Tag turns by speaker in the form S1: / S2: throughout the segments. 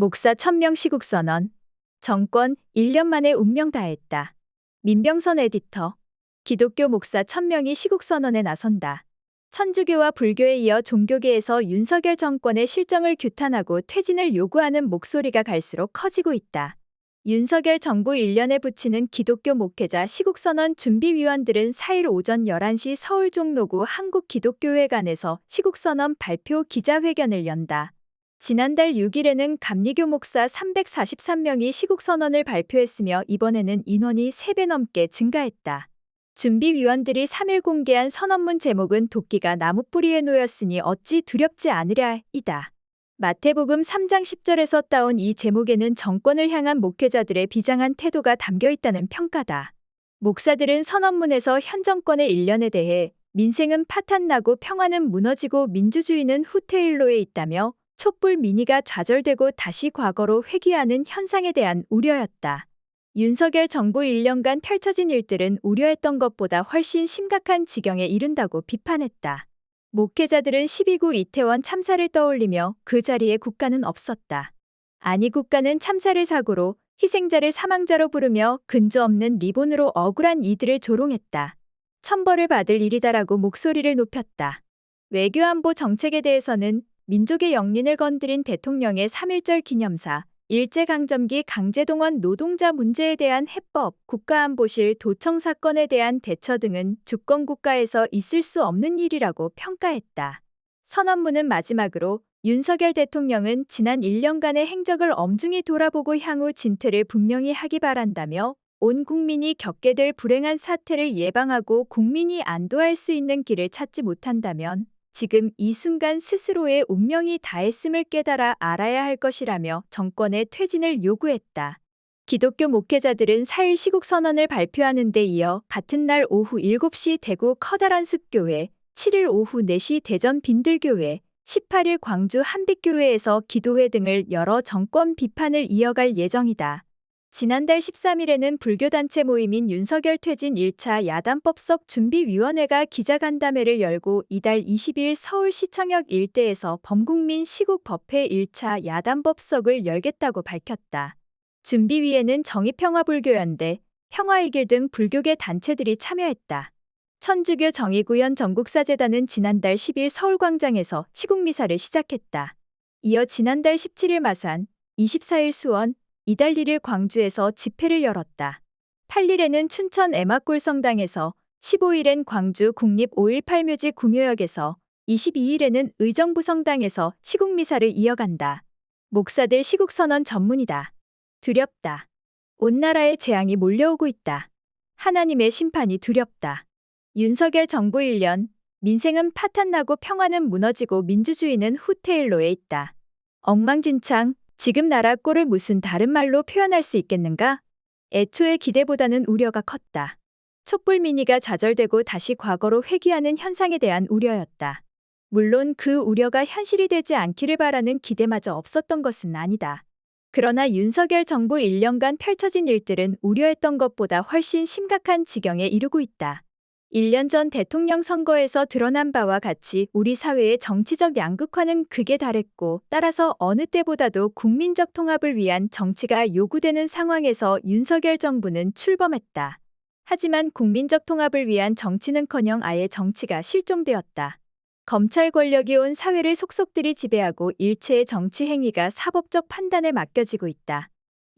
S1: 목사 천명 시국 선언. 정권 1년 만에 운명 다했다. 민병선 에디터. 기독교 목사 천명이 시국 선언에 나선다. 천주교와 불교에 이어 종교계에서 윤석열 정권의 실정을 규탄하고 퇴진을 요구하는 목소리가 갈수록 커지고 있다. 윤석열 정부 1년에 붙이는 기독교 목회자 시국선언 준비위원들은 4일 오전 11시 서울 종로구 한국기독교회관에서 시국선언 발표 기자회견을 연다. 지난달 6일에는 감리교 목사 343명이 시국 선언을 발표했으며 이번에는 인원이 3배 넘게 증가했다. 준비위원들이 3일 공개한 선언문 제목은 도끼가 나무뿌리에 놓였으니 어찌 두렵지 않으랴 이다. 마태복음 3장 10절에서 따온 이 제목에는 정권을 향한 목회자들의 비장한 태도가 담겨 있다는 평가다. 목사들은 선언문에서 현 정권의 일련에 대해 민생은 파탄나고 평화는 무너지고 민주주의는 후퇴일로에 있다며 촛불 민의가 좌절되고 다시 과거로 회귀하는 현상에 대한 우려였다. 윤석열 정부 1년간 펼쳐진 일들은 우려했던 것보다 훨씬 심각한 지경에 이른다고 비판했다. 목회자들은 12구 이태원 참사를 떠올리며 그 자리에 국가는 없었다. 아니 국가는 참사를 사고로 희생자를 사망자로 부르며 근저 없는 리본으로 억울한 이들을 조롱했다. 천벌을 받을 일이다라고 목소리를 높였다. 외교안보 정책에 대해서는 민족의 영린을 건드린 대통령의 3.1절 기념사, 일제강점기 강제동원 노동자 문제에 대한 해법, 국가안보실 도청 사건에 대한 대처 등은 주권국가에서 있을 수 없는 일이라고 평가했다. 선언문은 마지막으로 윤석열 대통령은 지난 1년간의 행적을 엄중히 돌아보고 향후 진퇴를 분명히 하기 바란다며 온 국민이 겪게 될 불행한 사태를 예방하고 국민이 안도할 수 있는 길을 찾지 못한다면 지금 이 순간 스스로의 운명이 다했음을 깨달아 알아야 할 것이라며 정권의 퇴진을 요구했다. 기독교 목회자들은 4일 시국 선언을 발표하는 데 이어 같은 날 오후 7시 대구 커다란 숲교회, 7일 오후 4시 대전 빈들교회, 18일 광주 한빛교회에서 기도회 등을 열어 정권 비판을 이어갈 예정이다. 지난달 13일에는 불교단체 모임인 윤석열 퇴진 1차 야단법석 준비위원회가 기자간담회를 열고 이달 20일 서울시청역 일대에서 범국민 시국법회 1차 야단법석을 열겠다고 밝혔다. 준비위에는 정의평화불교연대, 평화의길 등 불교계 단체들이 참여했다. 천주교 정의구현 전국사재단은 지난달 10일 서울광장에서 시국미사를 시작했다. 이어 지난달 17일 마산, 24일 수원, 이달 1일 광주에서 집회를 열었다. 8일에는 춘천 에마골 성당에서 15일엔 광주 국립 5.18 묘지 구묘역에서 22일에는 의정부 성당에서 시국미사를 이어간다. 목사들 시국선언 전문이다. 두렵다. 온 나라에 재앙이 몰려오고 있다. 하나님의 심판이 두렵다. 윤석열 정부 1년, 민생은 파탄나고 평화는 무너지고 민주주의는 후퇴일로에 있다. 엉망진창, 지금 나라 꼴을 무슨 다른 말로 표현할 수 있겠는가? 애초에 기대보다는 우려가 컸다. 촛불 민의가 좌절되고 다시 과거로 회귀하는 현상에 대한 우려였다. 물론 그 우려가 현실이 되지 않기를 바라는 기대마저 없었던 것은 아니다. 그러나 윤석열 정부 1년간 펼쳐진 일들은 우려했던 것보다 훨씬 심각한 지경에 이르고 있다. 1년 전 대통령 선거에서 드러난 바와 같이 우리 사회의 정치적 양극화는 극에 달했고 따라서 어느 때보다도 국민적 통합을 위한 정치가 요구되는 상황에서 윤석열 정부는 출범했다. 하지만 국민적 통합을 위한 정치는커녕 아예 정치가 실종되었다. 검찰 권력이 온 사회를 속속들이 지배하고 일체의 정치 행위가 사법적 판단에 맡겨지고 있다.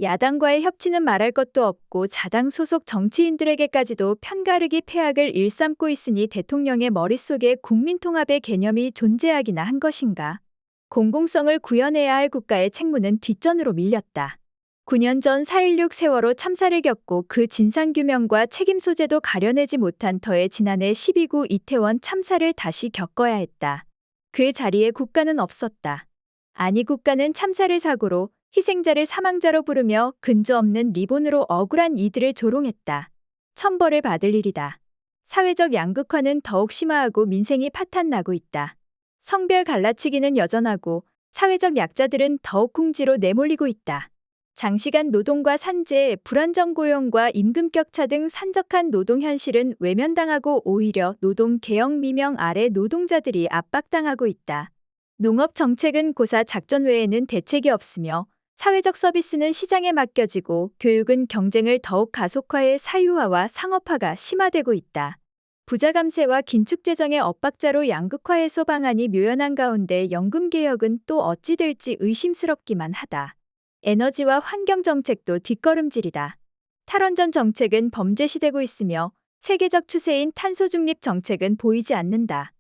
S1: 야당과의 협치는 말할 것도 없고 자당 소속 정치인들에게까지도 편가르기 폐악을 일삼고 있으니 대통령의 머릿속에 국민통합의 개념이 존재하기나 한 것인가. 공공성을 구현해야 할 국가의 책무는 뒷전으로 밀렸다. 9년 전 4.16 세월호 참사를 겪고 그 진상규명과 책임 소재도 가려내지 못한 터에 지난해 12구 이태원 참사를 다시 겪어야 했다. 그 자리에 국가는 없었다. 아니 국가는 참사를 사고로 희생자를 사망자로 부르며 근저 없는 리본으로 억울한 이들을 조롱했다. 천벌을 받을 일이다. 사회적 양극화는 더욱 심화하고 민생이 파탄나고 있다. 성별 갈라치기는 여전하고 사회적 약자들은 더욱 궁지로 내몰리고 있다. 장시간 노동과 산재, 불안정 고용과 임금 격차 등 산적한 노동 현실은 외면당하고 오히려 노동 개혁 미명 아래 노동자들이 압박당하고 있다. 농업 정책은 고사 작전 외에는 대책이 없으며 사회적 서비스는 시장에 맡겨지고 교육은 경쟁을 더욱 가속화해 사유화와 상업화가 심화되고 있다. 부자 감세와 긴축 재정의 엇박자로 양극화 해소 방안이 묘연한 가운데 연금 개혁은 또 어찌 될지 의심스럽기만 하다. 에너지와 환경 정책도 뒷걸음질이다. 탈원전 정책은 범죄시되고 있으며 세계적 추세인 탄소 중립 정책은 보이지 않는다.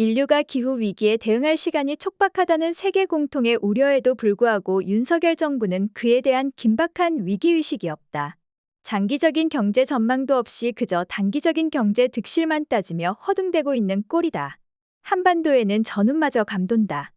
S1: 인류가 기후 위기에 대응할 시간이 촉박하다는 세계 공통의 우려에도 불구하고 윤석열 정부는 그에 대한 긴박한 위기의식이 없다. 장기적인 경제 전망도 없이 그저 단기적인 경제 득실만 따지며 허둥대고 있는 꼴이다. 한반도에는 전운마저 감돈다.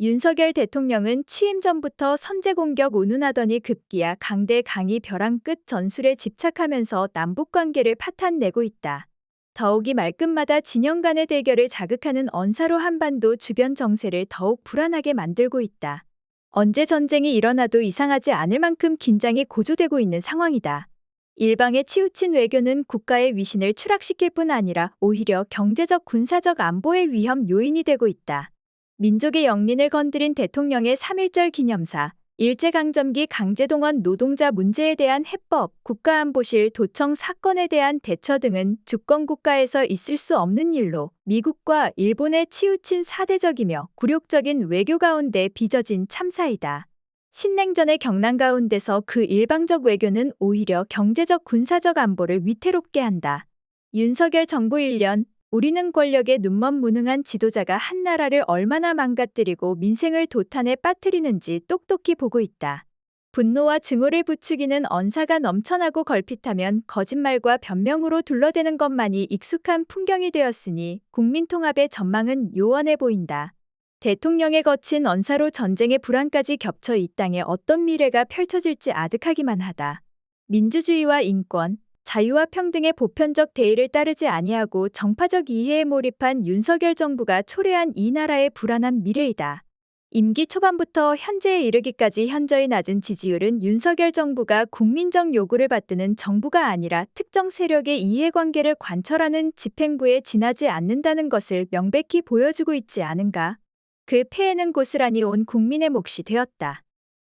S1: 윤석열 대통령은 취임 전부터 선제 공격 운운하더니 급기야 강대 강이 벼랑 끝 전술에 집착하면서 남북 관계를 파탄 내고 있다. 더욱이 말끝마다 진영 간의 대결을 자극하는 언사로 한반도 주변 정세를 더욱 불안하게 만들고 있다. 언제 전쟁이 일어나도 이상하지 않을 만큼 긴장이 고조되고 있는 상황이다. 일방에 치우친 외교는 국가의 위신을 추락시킬 뿐 아니라 오히려 경제적 군사적 안보의 위험 요인이 되고 있다. 민족의 영린을 건드린 대통령의 3.1절 기념사, 일제강점기 강제동원 노동자 문제에 대한 해법, 국가안보실 도청 사건에 대한 대처 등은 주권국가에서 있을 수 없는 일로 미국과 일본에 치우친 사대적이며 굴욕적인 외교 가운데 빚어진 참사이다. 신냉전의 경랑 가운데서 그 일방적 외교는 오히려 경제적 군사적 안보를 위태롭게 한다. 윤석열 정부 1년 우리는 권력에 눈먼 무능한 지도자가 한 나라를 얼마나 망가뜨리고 민생을 도탄에 빠뜨리는지 똑똑히 보고 있다. 분노와 증오를 부추기는 언사가 넘쳐나고 걸핏하면 거짓말과 변명으로 둘러대는 것만이 익숙한 풍경이 되었으니 국민 통합의 전망은 요원해 보인다. 대통령의 거친 언사로 전쟁의 불안까지 겹쳐 이 땅에 어떤 미래가 펼쳐질지 아득하기만 하다. 민주주의와 인권, 자유와 평등의 보편적 대의를 따르지 아니하고 정파적 이해에 몰입한 윤석열 정부가 초래한 이 나라의 불안한 미래이다. 임기 초반부터 현재에 이르기까지 현저히 낮은 지지율은 윤석열 정부가 국민적 요구를 받드는 정부가 아니라 특정 세력의 이해관계를 관철하는 집행부에 지나지 않는다는 것을 명백히 보여주고 있지 않은가. 그 폐해는 고스란히 온 국민의 몫이 되었다.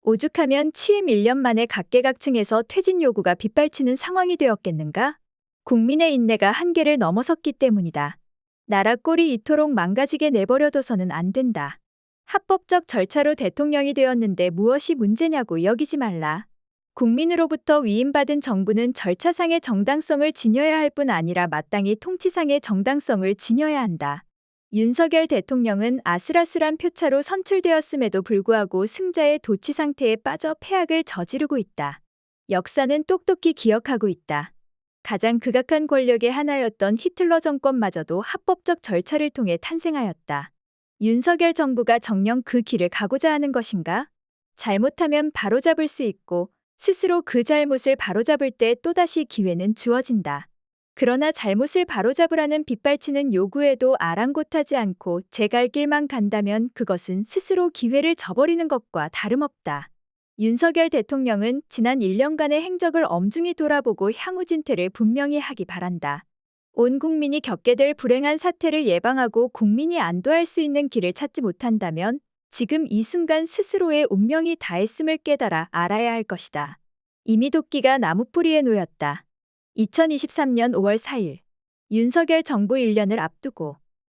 S1: 오죽하면 취임 1년 만에 각계각층에서 퇴진 요구가 빗발치는 상황이 되었겠는가? 국민의 인내가 한계를 넘어섰기 때문이다. 나라 꼴이 이토록 망가지게 내버려둬서는 안 된다. 합법적 절차로 대통령이 되었는데 무엇이 문제냐고 여기지 말라. 국민으로부터 위임받은 정부는 절차상의 정당성을 지녀야 할 뿐 아니라 마땅히 통치상의 정당성을 지녀야 한다. 윤석열 대통령은 아슬아슬한 표차로 선출되었음에도 불구하고 승자의 도취 상태에 빠져 패악을 저지르고 있다. 역사는 똑똑히 기억하고 있다. 가장 극악한 권력의 하나였던 히틀러 정권마저도 합법적 절차를 통해 탄생하였다. 윤석열 정부가 정녕 그 길을 가고자 하는 것인가? 잘못하면 바로잡을 수 있고 스스로 그 잘못을 바로잡을 때 또다시 기회는 주어진다. 그러나 잘못을 바로잡으라는 빗발치는 요구에도 아랑곳하지 않고 제 갈 길만 간다면 그것은 스스로 기회를 저버리는 것과 다름없다. 윤석열 대통령은 지난 1년간의 행적을 엄중히 돌아보고 향후 진퇴를 분명히 하기 바란다. 온 국민이 겪게 될 불행한 사태를 예방하고 국민이 안도할 수 있는 길을 찾지 못한다면 지금 이 순간 스스로의 운명이 다했음을 깨달아 알아야 할 것이다. 이미 도끼가 나무뿌리에 놓였다. 2023년 5월 4일 윤석열 정부 1년을 앞두고